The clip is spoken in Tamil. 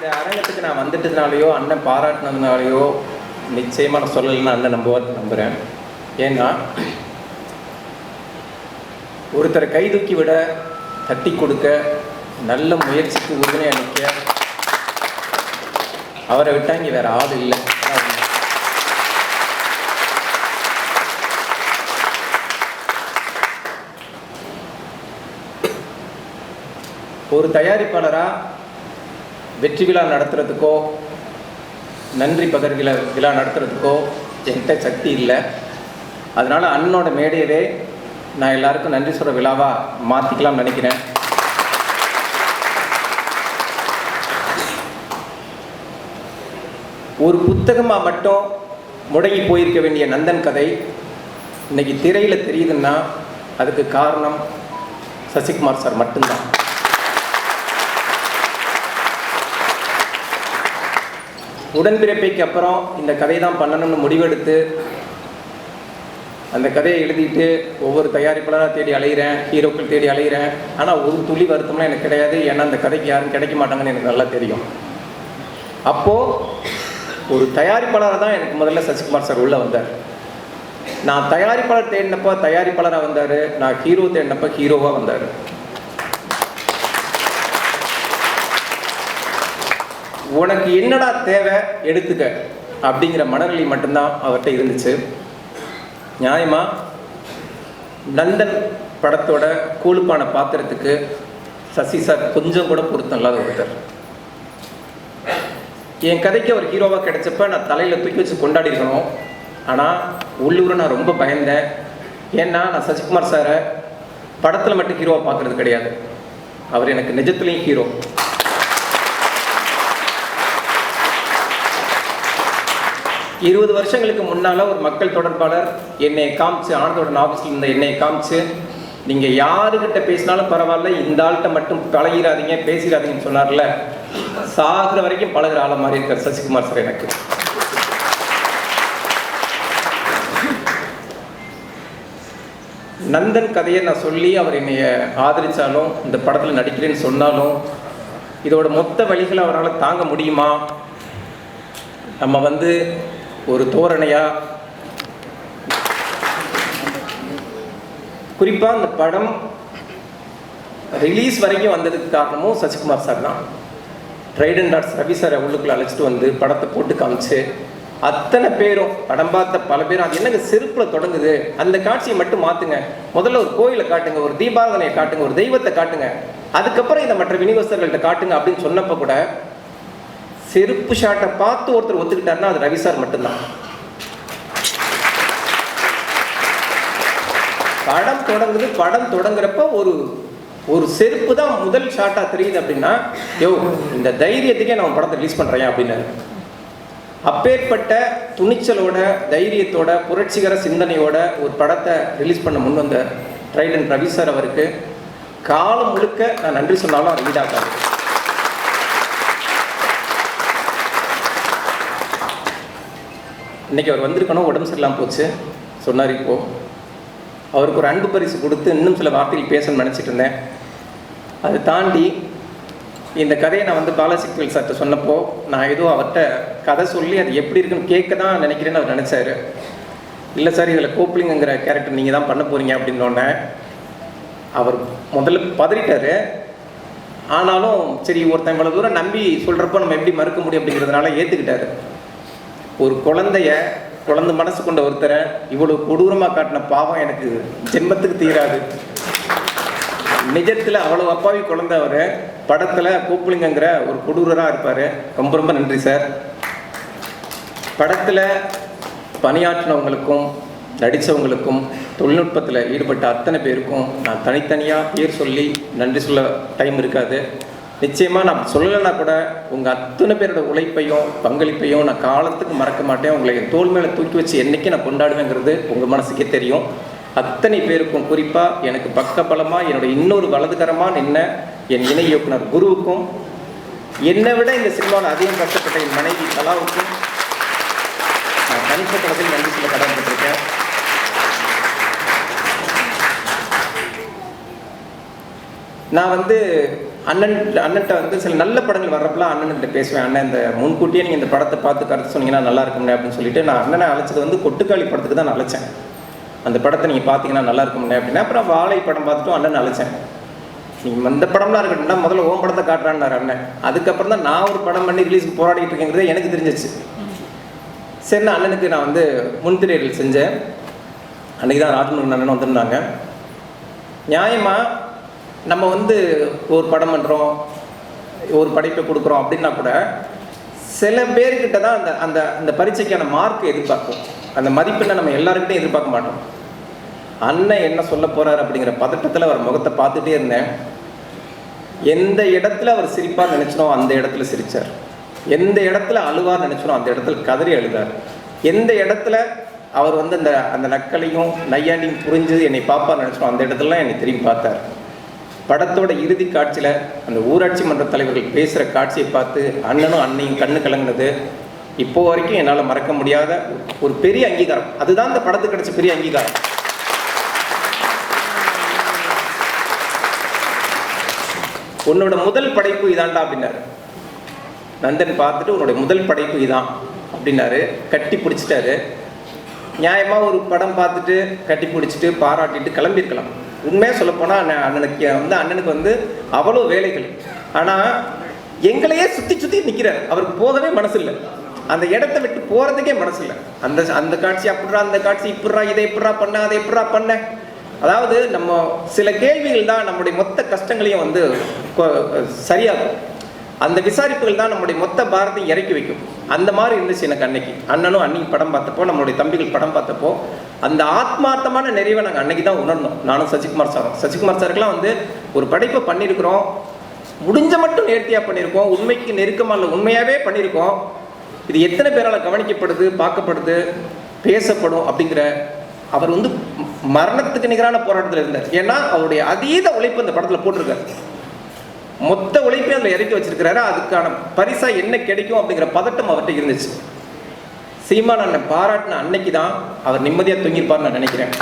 இந்த அரங்கத்துக்கு நான் வந்துட்டதுனாலையோ அண்ணன் பாராட்டினதுனாலையோ நிச்சயமாக நான் சொல்லலைன்னு அண்ணன் நம்புவார் நம்புகிறேன் ஏன்னா ஒருத்தரை கை தூக்கி விட தட்டி கொடுக்க நல்ல முயற்சிக்கு உறுதுணையாக அளிக்க அவரை விட்டா இங்கே வேற ஆள் இல்லை. ஒரு தயாரிப்பாளராக வெற்றி விழா நடத்துறதுக்கோ நன்றி பகர் விழா விழா நடத்துறதுக்கோ என்கிட்ட சக்தி இல்லை. அதனால் அண்ணனோட மேடையவே நான் எல்லாருக்கும் நன்றி சொல்கிற விழாவாக மாற்றிக்கலாம்னு நினைக்கிறேன். ஒரு புத்தகமாக மட்டும் முடங்கி போயிருக்க வேண்டிய நந்தன் கதை இன்னைக்கு திரையில் தெரியுதுன்னா அதுக்கு காரணம் சசிகுமார் சார் மட்டும்தான். உடன்பிறப்பைக்கு அப்புறம் இந்த கதை தான் பண்ணணும்னு முடிவெடுத்து அந்த கதையை எழுதிட்டு ஒவ்வொரு தயாரிப்பாளராக தேடி அலைகிறேன் ஹீரோக்கள் தேடி அலைகிறேன் ஆனால் ஒரு துளி வருத்தம்லாம் எனக்கு கிடையாது. ஏன்னா அந்த கதைக்கு யாரும் கிடைக்க மாட்டாங்கன்னு எனக்கு நல்லா தெரியும். அப்போது ஒரு தயாரிப்பாளராக தான் எனக்கு முதல்ல சசிகுமார் சார் உள்ளே வந்தார். நான் தயாரிப்பாளர் தேடினப்போ தயாரிப்பாளராக வந்தார். நான் ஹீரோ தேடினப்போ ஹீரோவாக வந்தார். உனக்கு என்னடா தேவை? எடுத்துக்க. அப்படிங்கிற மனநிலை மட்டும்தான் அவர்கிட்ட இருந்துச்சு. நியாயமா? நந்தன் படத்தோட கூலுப்பான பாத்திரத்துக்கு சசி சார் கொஞ்சம் கூட பொருத்தம் இல்லாத ஒருத்தர் என் கதைக்கு அவர் ஹீரோவாக கிடைச்சப்ப நான் தலையில் தூக்கி வச்சு கொண்டாடி இருக்கணும். ஆனால் உள்ளூரை நான் ரொம்ப பயந்தேன். ஏன்னா நான் சசிகுமார் சாரை படத்தில் மட்டும் ஹீரோவாக பார்க்குறது கிடையாது. அவர் எனக்கு நிஜத்துலேயும் ஹீரோ இருபது வருஷங்களுக்கு முன்னால் ஒரு மக்கள் தொடர்பாளர் என்னை காமிச்சு ஆனந்தோட ஆஃபீஸில் இருந்த என்னை காமிச்சு நீங்கள் யாருக்கிட்ட பேசினாலும் பரவாயில்ல இந்த ஆள்கிட்ட மட்டும் பழகிடாதீங்க பேசிடாதீங்கன்னு சொன்னார்ல. சாகிற வரைக்கும் பழகிற ஆளை மாதிரி இருக்கார் சசிகுமார் சார் எனக்கு. நந்தன் கதையை நான் சொல்லி அவர் என்னைய ஆதரித்தாலும் இந்த படத்தில் நடிக்கிறேன்னு சொன்னாலும் இதோட மொத்த வழிகளை அவரால் தாங்க முடியுமா? நம்ம வந்து ஒரு தோரணையா? குறிப்பாக அந்த படம் ரிலீஸ் வரைக்கும் வந்ததுக்கு காரணமும் சசிகுமார் சார் தான். ட்ரைடன் டாட்ஸ் ரவி சாரை உள்ளுக்குள்ள அழைச்சிட்டு வந்து படத்தை போட்டு காமிச்சு அத்தனை பேரும் படம் பார்த்த பல பேரும் அது என்னங்க செருப்பில் தொடங்குது? அந்த காட்சியை மட்டும் மாற்றுங்க முதல்ல ஒரு கோயிலை காட்டுங்க ஒரு தீபாராதனையை காட்டுங்க ஒரு தெய்வத்தை காட்டுங்க. அதுக்கப்புறம் இதை மற்ற விநியோகஸ்தர்கள்ட்ட காட்டுங்க அப்படின்னு சொன்னப்போ கூட செருப்பு ஷாட்டை பார்த்து ஒருத்தர் ஒத்துக்கிட்டாருன்னா அது ரவி சார் மட்டும்தான். படம் தொடங்குது படம் தொடங்குறப்ப ஒரு ஒரு செருப்பு தான் முதல் ஷாட்டா தெரியுது அப்படின்னா யோ இந்த தைரியத்துக்கே நான் படத்தை ரிலீஸ் பண்றேன் அப்படின்னாரு. அப்பேற்பட்ட துணிச்சலோட தைரியத்தோட புரட்சிகர சிந்தனையோட ஒரு படத்தை ரிலீஸ் பண்ண முன் வந்த ட்ரைடன் ரவி சார் அவருக்கு காலம் முழுக்க நான் நன்றி சொன்னாலும் அது ஈடாக்காது இன்றைக்கி அவர் வந்திருக்கணும் உடம்பு சரியில்லாமல் போச்சு. சொன்னார் இப்போது அவருக்கு ஒரு அன்பு பரிசு கொடுத்து இன்னும் சில வார்த்தைகள் பேசணும்னு நினச்சிட்டு இருந்தேன். அதை தாண்டி இந்த கதையை நான் வந்து பாலசிக்வல் சார்கிட்ட சொன்னப்போ நான் ஏதோ அவர்கிட்ட கதை சொல்லி அது எப்படி இருக்குன்னு கேட்க தான் நினைக்கிறேன்னு அவர் நினச்சாரு. இல்லை சார் இதில் கோப்ளிங்கிற கேரக்டர் நீங்கள் தான் பண்ண போகிறீங்க அப்படின்னோடனே அவர் முதல்ல பதறிட்டாரு. ஆனாலும் சரி ஒருத்தன் இவ்வளோ தூரம் நம்பி சொல்கிறப்போ நம்ம எப்படி மறுக்க முடியும் அப்படிங்கிறதுனால ஏற்றுக்கிட்டாரு ஒரு குழந்தைய குழந்தை மனசு கொண்ட ஒருத்தரை இவ்வளவு கொடூரமாக காட்டின பாவம் எனக்கு ஜென்மத்துக்கு தீராது. நிஜத்தில் அவ்வளவு அப்பாவி குழந்தை அவர். படத்தில் கூப்பிளிங்கிற ஒரு கொடூரராக இருப்பார். ரொம்ப ரொம்ப நன்றி சார். படத்தில் பணியாற்றினவங்களுக்கும் நடித்தவங்களுக்கும் தொழில்நுட்பத்தில் ஈடுபட்ட அத்தனை பேருக்கும் நான் தனித்தனியாக பேர் சொல்லி நன்றி சொல்ல டைம் இருக்காது. நிச்சயமாக நான் சொல்லலைன்னா கூட உங்கள் அத்தனை பேரோட உழைப்பையும் பங்களிப்பையும் நான் காலத்துக்கு மறக்க மாட்டேன். உங்களை என் தோல் மேலே தூக்கி வச்சு என்றைக்கு நான் கொண்டாடுவேங்கிறது உங்கள் மனசுக்கே தெரியும். அத்தனை பேருக்கும் குறிப்பாக எனக்கு பக்கபலமாக என்னோட இன்னொரு வலதுகரமாக நின்ன என் இணை இயக்குனர் குருவுக்கும் என்னை விட இந்த சினிமாவில் அதிகம் கஷ்டப்பட்ட என் மனைவி கலாவுக்கும் நான் தனிப்பட்ட வகையில் நன்றி சொல்ல கடமைப்பட்டிருக்கேன். நான் வந்து அண்ணன் அண்ணன்ட்ட வந்து சில நல்ல படங்கள் வர்றப்பெல்லாம் அண்ணன்கிட்ட பேசுவேன். அண்ணன் இந்த முன்கூட்டியே நீங்கள் இந்த படத்தை பார்த்து கருத்து சொன்னீங்கன்னா நல்லா இருக்கும்னே அப்படின்னு சொல்லிட்டு நான் அண்ணனை அழைச்சது வந்து கொட்டுக்காளி படத்துக்கு தான் நான் அழைச்சேன். அந்த படத்தை நீங்கள் பார்த்தீங்கன்னா நல்லா இருக்கும்னே அப்படின்னா. அப்புறம் வாழை படம் பார்த்துட்டும் அண்ணன் அழைச்சேன். நீங்கள் இந்த படம்லாம் இருக்கட்டும்னா முதல்ல ஓம் படத்தை காட்டுறான்னு அண்ணன். அதுக்கப்புறம் தான் நான் ஒரு படம் பண்ணி ரிலீஸ்க்கு போராடிட்டு இருக்கேங்கிறது எனக்கு தெரிஞ்சிச்சு. சரி நான் அண்ணனுக்கு நான் வந்து முன்திரையில் செஞ்சேன். அன்றைக்கி தான் ராஜமுருகன் அண்ணன் வந்திருந்தாங்க. நியாயமாக நம்ம வந்து ஒரு படம் பண்ணுறோம் ஒரு படைப்பை கொடுக்குறோம் அப்படின்னா கூட சில பேர்கிட்ட தான் அந்த அந்த அந்த பரீட்சைக்கான மார்க் எதிர்பார்ப்போம். அந்த மதிப்பெண்ணை நம்ம எல்லாருக்கிட்டையும் எதிர்பார்க்க மாட்டோம். அண்ணன் என்ன சொல்ல போகிறார் அப்படிங்கிற பதட்டத்தில் அவர் முகத்தை பார்த்துட்டே இருந்தேன். எந்த இடத்துல அவர் சிரிப்பாக நினச்சினோ அந்த இடத்துல சிரித்தார் எந்த இடத்துல அழுவார் நினச்சினோ அந்த இடத்துல கதறி அழுதார். எந்த இடத்துல அவர் வந்து அந்த அந்த நக்கலையும் நையாண்டியும் புரிஞ்சு என்னை பாப்பா நினச்சினோ அந்த இடத்துல என்னை திரும்பி பார்த்தார். படத்தோட இறுதி காட்சியில் அந்த ஊராட்சி மன்ற தலைவர்கள் பேசுகிற காட்சியை பார்த்து அண்ணனும் அன்னையும் கண்ணு கலங்கினது. இப்போ வரைக்கும் என்னால் மறக்க முடியாத ஒரு பெரிய அங்கீகாரம். அதுதான் இந்த படத்துக்கு கிடைச்ச பெரிய அங்கீகாரம். உன்னோட முதல் படைப்பு இதான்டா அப்படின்னாரு. நந்தன் பார்த்துட்டு உன்னோட முதல் படைப்பு இதான் அப்படின்னாரு. கட்டி பிடிச்சிட்டாரு. நியாயமாக ஒரு படம் பார்த்துட்டு கட்டி பிடிச்சிட்டு பாராட்டிட்டு கிளம்பியிருக்கலாம். உண்மையாக சொல்லப்போனால் அண்ணன் அண்ணனுக்கு வந்து அண்ணனுக்கு வந்து அவ்வளோ வேலைகள். ஆனால் எங்களையே சுற்றி சுற்றி நிற்கிறார் அவருக்கு போகவே மனசு இல்லை அந்த இடத்த விட்டு போகிறதுக்கே மனசு இல்லை அந்த அந்த காட்சி அப்படிறா அந்த காட்சி இப்படிறா இதை இப்படிறா பண்ண அதை இப்படிறா பண்ண. அதாவது நம்ம சில கேள்விகள் தான் நம்முடைய மொத்த கஷ்டங்களையும் வந்து கொ- சரியாகும். அந்த விசாரிப்புகள் தான் நம்முடைய மொத்த பாரத்தையும் இறக்கி வைக்கும். அந்த மாதிரி இருந்துச்சு எனக்கு அன்னைக்கு. அண்ணனும் அன்னைக்கு படம் பார்த்தப்போ நம்மளுடைய தம்பிகள் படம் பார்த்தப்போ அந்த ஆத்மார்த்தமான நிறைவை நாங்கள் அன்னைக்கு தான் உணர்ந்தோம். நானும் சசிகுமார் சாரும். சசிகுமார் சாருக்கெல்லாம் வந்து ஒரு படைப்பை பண்ணியிருக்கிறோம் முடிஞ்ச மட்டும் நேர்த்தியாக பண்ணியிருக்கோம் உண்மைக்கு நெருக்கமாக இல்லை உண்மையாகவே பண்ணியிருக்கோம் இது எத்தனை பேரால் கவனிக்கப்படுது பார்க்கப்படுது பேசப்படும் அப்படிங்கிற அவர் வந்து மரணத்துக்கு நிகரான போராட்டத்தில் இருந்தார். ஏன்னா அவருடைய அதீத உழைப்பு அந்த படத்தில் போட்டிருக்காரு. மொத்த உழைப்பையும் அதில் இறக்கி வச்சிருக்கிறாரு. அதுக்கான பரிசா என்ன கிடைக்கும் அப்படிங்கிற பதட்டம் அவர்கிட்ட இருந்துச்சு. சீமான் அண்ணன் பாராட்டின அன்னைக்கு தான் அவர் நிம்மதியாக தூங்கியிருப்பார்னு நான் நினைக்கிறேன்.